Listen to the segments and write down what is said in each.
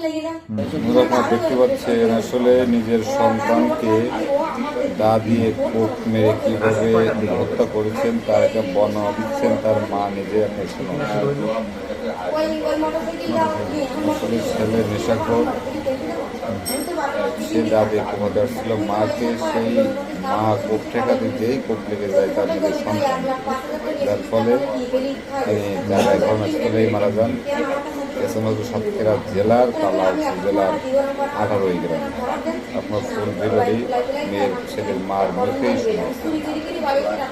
আপনারা দেখতে পাচ্ছেন, আসলে নিজের সন্তানকে দা দিয়ে কোপ মেরে কীভাবে হত্যা করেছেন, তার একটা বর্ণনা দিচ্ছেন, তার মা নিজে শুনুন আসলে ছেলে নেশাখোর। সে দা দিয়ে কোপাতে আসছিল, মাকে সেই মা কোপ ঠেকাতে যেই কোপ লেগে যায় তার নিজের সন্তান। যার ফলে তিনি জায়গায় ঘটনাস্থলেই মারা যান। এসময় সাতক্ষীরা জেলার তালাও জেলার আঠারোই গ্রাম। আপনার ফুল ভিডিওটি মেয়ের ছেলের মার মুখেই শোনা কতটা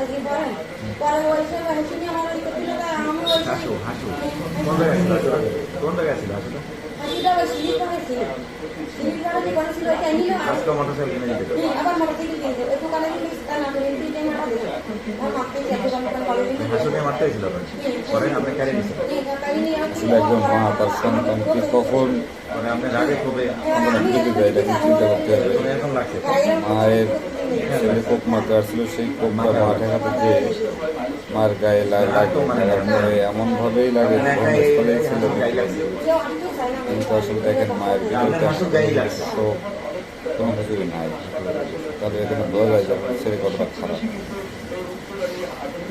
আজকে পরে। পরে বলছে মানে শুনি আমার ওই করছিল আমি হাসু হাসু। কোন জায়গায় ছিল? আসলে? মোটরসাইকেল মারতে পরে আপনি একজন মা তার সন্তানকে কখন মানে খুবই যায় এটা চিন্তা করতে হবে। মানে লাগছে। মায়ের ছেলে কোপ আসছিল সেই যে মার গায়ে লাগে। লাগে পরে এমনভাবেই লাগে ঘটনাস্থলেই ছেলে। কিন্তু আসলে দেখেন মায়ের বিরুদ্ধে তো কোনো কিছুই নাই। তাহলে এখানে বোঝা যায় ছেলে কতটা খারাপ।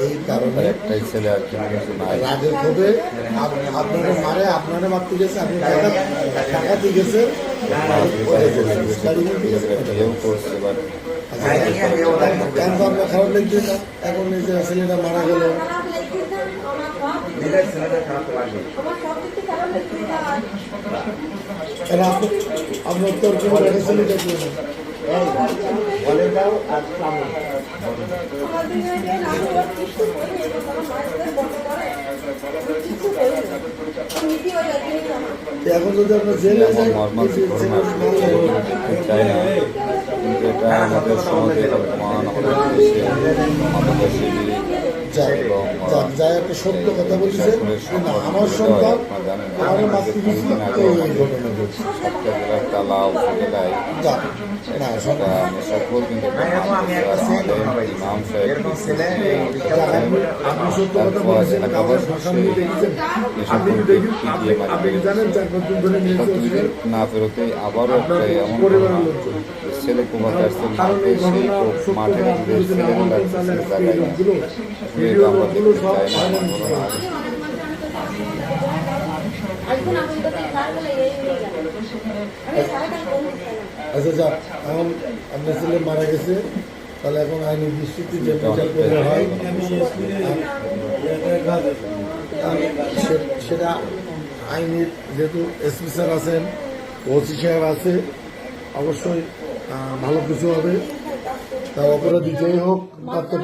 আপনারা আপনার এই কারণে একটাই ছেলে আর কি রাগের ক্ষোভে আপ- আপনাকে মারে আপনারা মারতে গেছে আপনি টাকা টাকা দিয়ে গেছে। আপনার খারাপ এখন এই যে ছেলেটা মারা গেল। আপনার তোর কি হলো? আমার দিনে যে না সব কিছু করে আমার মায়ের বন্ধ করে কিছু করে নীতি হয়ে যায় তিনি আমার এখন যদি আপনার জেলে যায় চাই না। এটা আমাদের সমাজে বর্তমান আমাদের আমাদের সত্য কথা বলছেন কিন্তু আমার সন্তান আমার মাতৃভূমি আপনি- সত্য কথা বলেছেন কাউকে ভাষা নিয়ে দেখেছেন। আপনি কি আপনি আপনি জানেন চার পাঁচ দিন ধরে নিয়ে চলছে না ফেরোতে আবারও পরিবারের লোকজন। ছেলে কোমাতে আসছে সত্য মাঠে আমার আমরা দেখতে চাই না। আচ্ছা যাক এখন আপনার ছেলে মারা গেছে, তাহলে এখন আইনি দৃষ্টিতে যে বিচার করলে হয় সেটা আইনি যেহেতু এসপি স্যার আছেন, ওসি সাহেব আছে, অবশ্যই ভালো কিছু হবে। তা অপরাধী যেই হোক